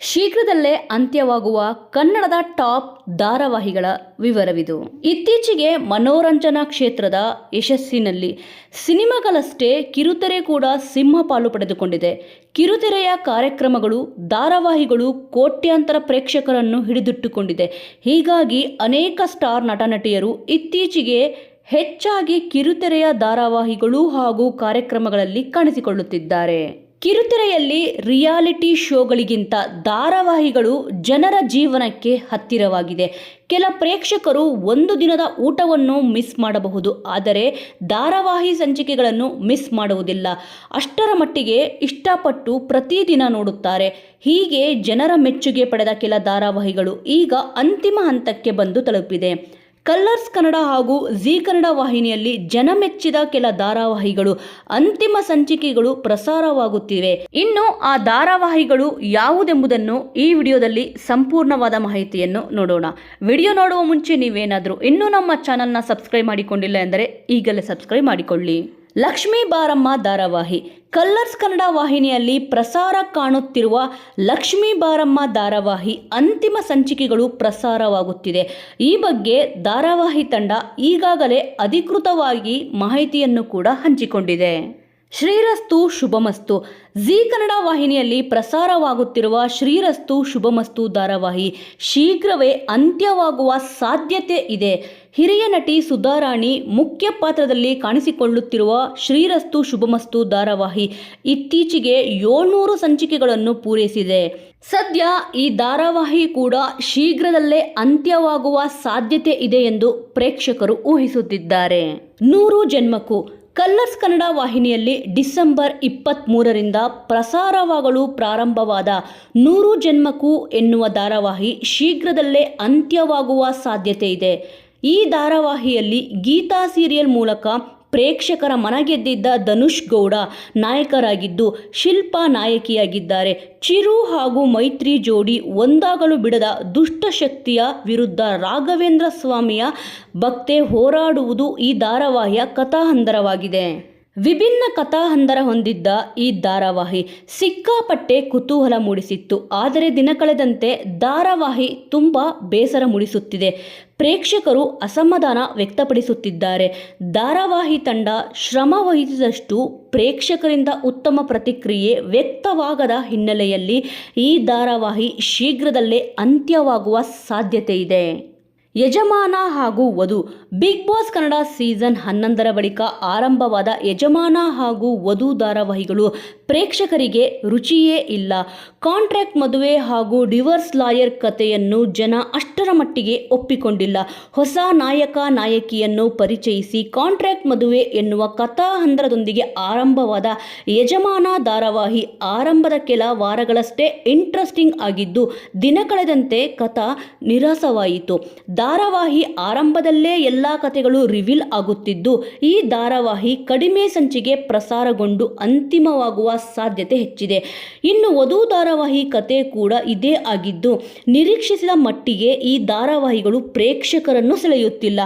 ಶೀಘ್ರದಲ್ಲೇ ಅಂತ್ಯವಾಗುವ ಕನ್ನಡದ ಟಾಪ್ ಧಾರಾವಾಹಿಗಳ ವಿವರವಿದು. ಇತ್ತೀಚೆಗೆ ಮನೋರಂಜನಾ ಕ್ಷೇತ್ರದ ಯಶಸ್ಸಿನಲ್ಲಿ ಸಿನಿಮಾಗಳಷ್ಟೇ ಕಿರುತೆರೆ ಕೂಡ ಸಿಂಹ ಪಾಲು ಪಡೆದುಕೊಂಡಿದೆ. ಕಿರುತೆರೆಯ ಕಾರ್ಯಕ್ರಮಗಳು, ಧಾರಾವಾಹಿಗಳು ಕೋಟ್ಯಾಂತರ ಪ್ರೇಕ್ಷಕರನ್ನು ಹಿಡಿದಿಟ್ಟುಕೊಂಡಿದೆ. ಹೀಗಾಗಿ ಅನೇಕ ಸ್ಟಾರ್ ನಟ ನಟಿಯರು ಇತ್ತೀಚೆಗೆ ಹೆಚ್ಚಾಗಿ ಕಿರುತೆರೆಯ ಧಾರಾವಾಹಿಗಳು ಹಾಗೂ ಕಾರ್ಯಕ್ರಮಗಳಲ್ಲಿ ಕಾಣಿಸಿಕೊಳ್ಳುತ್ತಿದ್ದಾರೆ. ಕಿರುತೆರೆಯಲ್ಲಿ ರಿಯಾಲಿಟಿ ಶೋಗಳಿಗಿಂತ ಧಾರಾವಾಹಿಗಳು ಜನರ ಜೀವನಕ್ಕೆ ಹತ್ತಿರವಾಗಿದೆ. ಕೆಲ ಪ್ರೇಕ್ಷಕರು ಒಂದು ದಿನದ ಊಟವನ್ನು ಮಿಸ್ ಮಾಡಬಹುದು, ಆದರೆ ಧಾರಾವಾಹಿ ಸಂಚಿಕೆಗಳನ್ನು ಮಿಸ್ ಮಾಡುವುದಿಲ್ಲ. ಅಷ್ಟರ ಮಟ್ಟಿಗೆ ಇಷ್ಟಪಟ್ಟು ಪ್ರತಿದಿನ ನೋಡುತ್ತಾರೆ. ಹೀಗೆ ಜನರ ಮೆಚ್ಚುಗೆ ಪಡೆದ ಕೆಲ ಧಾರಾವಾಹಿಗಳು ಈಗ ಅಂತಿಮ ಹಂತಕ್ಕೆ ಬಂದು ತಲುಪಿದೆ. ಕಲ್ಲರ್ಸ್ ಕನ್ನಡ ಹಾಗೂ ಜಿ ಕನ್ನಡ ವಾಹಿನಿಯಲ್ಲಿ ಜನಮೆಚ್ಚಿದ ಕೆಲ ಧಾರಾವಾಹಿಗಳು ಅಂತಿಮ ಸಂಚಿಕೆಗಳು ಪ್ರಸಾರವಾಗುತ್ತಿವೆ. ಇನ್ನು ಆ ಧಾರಾವಾಹಿಗಳು ಯಾವುದೆಂಬುದನ್ನು ಈ ವಿಡಿಯೋದಲ್ಲಿ ಸಂಪೂರ್ಣವಾದ ಮಾಹಿತಿಯನ್ನು ನೋಡೋಣ. ವಿಡಿಯೋ ನೋಡುವ ಮುಂಚೆ ನೀವೇನಾದರೂ ಇನ್ನೂ ನಮ್ಮ ಚಾನಲ್ನ ಸಬ್ಸ್ಕ್ರೈಬ್ ಮಾಡಿಕೊಂಡಿಲ್ಲ ಎಂದರೆ ಈಗಲೇ ಸಬ್ಸ್ಕ್ರೈಬ್ ಮಾಡಿಕೊಳ್ಳಿ. ಲಕ್ಷ್ಮೀ ಬಾರಮ್ಮ ಧಾರಾವಾಹಿ. ಕಲ್ಲರ್ಸ್ ಕನ್ನಡ ವಾಹಿನಿಯಲ್ಲಿ ಪ್ರಸಾರ ಕಾಣುತ್ತಿರುವ ಲಕ್ಷ್ಮೀ ಬಾರಮ್ಮ ಧಾರಾವಾಹಿ ಅಂತಿಮ ಸಂಚಿಕೆಗಳು ಪ್ರಸಾರವಾಗುತ್ತಿದೆ. ಈ ಬಗ್ಗೆ ಧಾರಾವಾಹಿ ತಂಡ ಈಗಾಗಲೇ ಅಧಿಕೃತವಾಗಿ ಮಾಹಿತಿಯನ್ನು ಕೂಡ ಹಂಚಿಕೊಂಡಿದೆ. ಶ್ರೀರಸ್ತು ಶುಭಮಸ್ತು. ಜಿ ಕನ್ನಡ ವಾಹಿನಿಯಲ್ಲಿ ಪ್ರಸಾರವಾಗುತ್ತಿರುವ ಶ್ರೀರಸ್ತು ಶುಭಮಸ್ತು ಧಾರಾವಾಹಿ ಶೀಘ್ರವೇ ಅಂತ್ಯವಾಗುವ ಸಾಧ್ಯತೆ ಇದೆ. ಹಿರಿಯ ನಟಿ ಸುಧಾರಾಣಿ ಮುಖ್ಯ ಪಾತ್ರದಲ್ಲಿ ಕಾಣಿಸಿಕೊಳ್ಳುತ್ತಿರುವ ಶ್ರೀರಸ್ತು ಶುಭಮಸ್ತು ಧಾರಾವಾಹಿ ಇತ್ತೀಚೆಗೆ ಏಳ್ನೂರು ಸಂಚಿಕೆಗಳನ್ನು ಪೂರೈಸಿದೆ. ಸದ್ಯ ಈ ಧಾರಾವಾಹಿ ಕೂಡ ಶೀಘ್ರದಲ್ಲೇ ಅಂತ್ಯವಾಗುವ ಸಾಧ್ಯತೆ ಇದೆ ಎಂದು ಪ್ರೇಕ್ಷಕರು ಊಹಿಸುತ್ತಿದ್ದಾರೆ. ನೂರು ಜನ್ಮಕ್ಕೂ ಕಲ್ಲರ್ಸ್ ಕನ್ನಡ ವಾಹಿನಿಯಲ್ಲಿ ಡಿಸೆಂಬರ್ ಇಪ್ಪತ್ತ್ಮೂರರಿಂದ ಪ್ರಸಾರವಾಗಲು ಪ್ರಾರಂಭವಾದ ನೂರು ಜನ್ಮಕ್ಕೂ ಎನ್ನುವ ಧಾರಾವಾಹಿ ಶೀಘ್ರದಲ್ಲೇ ಅಂತ್ಯವಾಗುವ ಸಾಧ್ಯತೆ ಇದೆ. ಈ ಧಾರಾವಾಹಿಯಲ್ಲಿ ಗೀತಾ ಸೀರಿಯಲ್ ಮೂಲಕ ಪ್ರೇಕ್ಷಕರ ಮನಗೆದ್ದಿದ್ದ ಧನುಷ್ ಗೌಡ ನಾಯಕರಾಗಿದ್ದು ಶಿಲ್ಪಾ ನಾಯಕಿಯಾಗಿದ್ದಾರೆ. ಚಿರು ಹಾಗೂ ಮೈತ್ರಿ ಜೋಡಿ ಒಂದಾಗಲು ಬಿಡದ ದುಷ್ಟಶಕ್ತಿಯ ವಿರುದ್ಧ ರಾಘವೇಂದ್ರ ಸ್ವಾಮಿಯ ಭಕ್ತೆ ಹೋರಾಡುವುದು ಈ ಧಾರಾವಾಹಿಯ ಕಥಾಹಂದರವಾಗಿದೆ. ವಿಭಿನ್ನ ಕಥಾಹಂದರ ಹೊಂದಿದ್ದ ಈ ಧಾರಾವಾಹಿ ಸಿಕ್ಕಾಪಟ್ಟೆ ಕುತೂಹಲ ಮೂಡಿಸಿತ್ತು. ಆದರೆ ದಿನ ಕಳೆದಂತೆ ಧಾರಾವಾಹಿ ತುಂಬ ಬೇಸರ ಮೂಡಿಸುತ್ತಿದೆ. ಪ್ರೇಕ್ಷಕರು ಅಸಮಾಧಾನ ವ್ಯಕ್ತಪಡಿಸುತ್ತಿದ್ದಾರೆ. ಧಾರಾವಾಹಿ ತಂಡ ಶ್ರಮ ವಹಿಸಿದಷ್ಟು ಪ್ರೇಕ್ಷಕರಿಂದ ಉತ್ತಮ ಪ್ರತಿಕ್ರಿಯೆ ವ್ಯಕ್ತವಾಗದ ಹಿನ್ನೆಲೆಯಲ್ಲಿ ಈ ಧಾರಾವಾಹಿ ಶೀಘ್ರದಲ್ಲೇ ಅಂತ್ಯವಾಗುವ ಸಾಧ್ಯತೆ ಇದೆ. ಯಜಮಾನ ಹಾಗೂ ವಧು. ಬಿಗ್ ಬಾಸ್ ಕನ್ನಡ ಸೀಸನ್ ಹನ್ನೊಂದರ ಬಳಿಕ ಆರಂಭವಾದ ಯಜಮಾನ ಹಾಗೂ ವಧು ಧಾರಾವಾಹಿಗಳು ಪ್ರೇಕ್ಷಕರಿಗೆ ರುಚಿಯೇ ಇಲ್ಲ. ಕಾಂಟ್ರಾಕ್ಟ್ ಮದುವೆ ಹಾಗೂ ಡಿವರ್ಸ್ ಲಾಯರ್ ಕಥೆಯನ್ನು ಜನ ಅಷ್ಟರ ಮಟ್ಟಿಗೆ ಒಪ್ಪಿಕೊಂಡಿಲ್ಲ. ಹೊಸ ನಾಯಕ ನಾಯಕಿಯನ್ನು ಪರಿಚಯಿಸಿ ಕಾಂಟ್ರಾಕ್ಟ್ ಮದುವೆ ಎನ್ನುವ ಕಥಾಹಂದರದೊಂದಿಗೆ ಆರಂಭವಾದ ಯಜಮಾನ ಧಾರಾವಾಹಿ ಆರಂಭದ ಕೆಲ ವಾರಗಳಷ್ಟೇ ಇಂಟ್ರೆಸ್ಟಿಂಗ್ ಆಗಿದ್ದು, ದಿನ ಕಳೆದಂತೆ ಕಥಾ ನಿರಾಸವಾಯಿತು. ಧಾರಾವಾಹಿ ಆರಂಭದಲ್ಲೇ ಎಲ್ಲ ಕಥೆಗಳು ರಿವೀಲ್ ಆಗುತ್ತಿದ್ದು, ಈ ಧಾರಾವಾಹಿ ಕಡಿಮೆ ಸಂಚಿಗೆ ಪ್ರಸಾರಗೊಂಡು ಅಂತಿಮವಾಗುವ ಸಾಧ್ಯತೆ ಹೆಚ್ಚಿದೆ. ಇನ್ನು ವಧು ಧಾರಾವಾಹಿ ಕತೆ ಕೂಡ ಇದೇ ಆಗಿದ್ದು, ನಿರೀಕ್ಷಿಸಿದ ಮಟ್ಟಿಗೆ ಈ ಧಾರಾವಾಹಿಗಳು ಪ್ರೇಕ್ಷಕರನ್ನು ಸೆಳೆಯುತ್ತಿಲ್ಲ.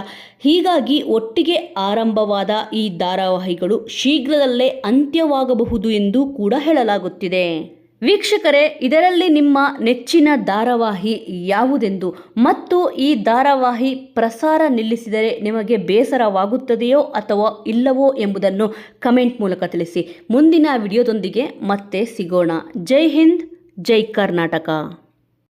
ಹೀಗಾಗಿ ಒಟ್ಟಿಗೆ ಆರಂಭವಾದ ಈ ಧಾರಾವಾಹಿಗಳು ಶೀಘ್ರದಲ್ಲೇ ಅಂತ್ಯವಾಗಬಹುದು ಎಂದು ಕೂಡ ಹೇಳಲಾಗುತ್ತಿದೆ. ವೀಕ್ಷಕರೇ, ಇದರಲ್ಲಿ ನಿಮ್ಮ ನೆಚ್ಚಿನ ಧಾರಾವಾಹಿ ಯಾವುದೆಂದು ಮತ್ತು ಈ ಧಾರಾವಾಹಿ ಪ್ರಸಾರ ನಿಲ್ಲಿಸಿದರೆ ನಿಮಗೆ ಬೇಸರವಾಗುತ್ತದೆಯೋ ಅಥವಾ ಇಲ್ಲವೋ ಎಂಬುದನ್ನು ಕಮೆಂಟ್ ಮೂಲಕ ತಿಳಿಸಿ. ಮುಂದಿನ ವಿಡಿಯೋದೊಂದಿಗೆ ಮತ್ತೆ ಸಿಗೋಣ. ಜೈ ಹಿಂದ್, ಜೈ ಕರ್ನಾಟಕ.